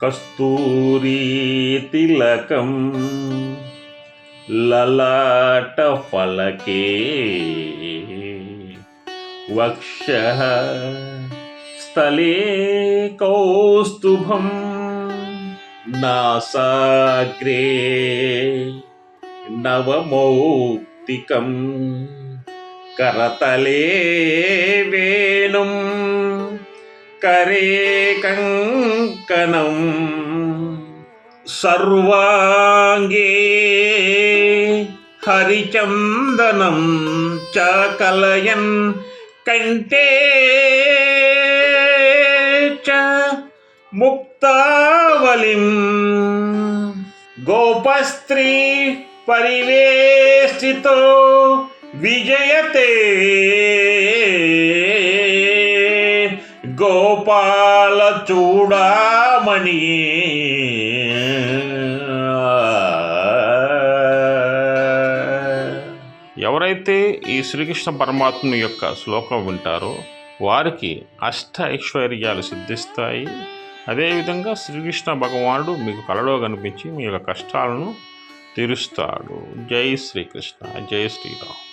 కస్తూరీ తిలకం లలాట ఫలకే వక్ష స్థలే కౌస్తుభం నాసాగ్రే నవమౌక్తికం करतले वेणुं करे कङ्कणं सर्वाङ्गे हरिचन्दनं च कलयन् कण्ठे च मुक्तावलिं गोपस्त्री परिवेष्टितो विजयते గోపాల చూడమణి. ఎవరైతే ఈ శ్రీకృష్ణ పరమాత్మ యొక్క శ్లోకం వింటారో వారికి అష్ట ఐశ్వర్యాలు సిద్ధిస్తాయి. అదేవిధంగా శ్రీకృష్ణ భగవానుడు మీకు కలలో కనిపించి మీ యొక్క కష్టాలను తీరుస్తాడు. జై శ్రీకృష్ణ. జై శ్రీరామ్.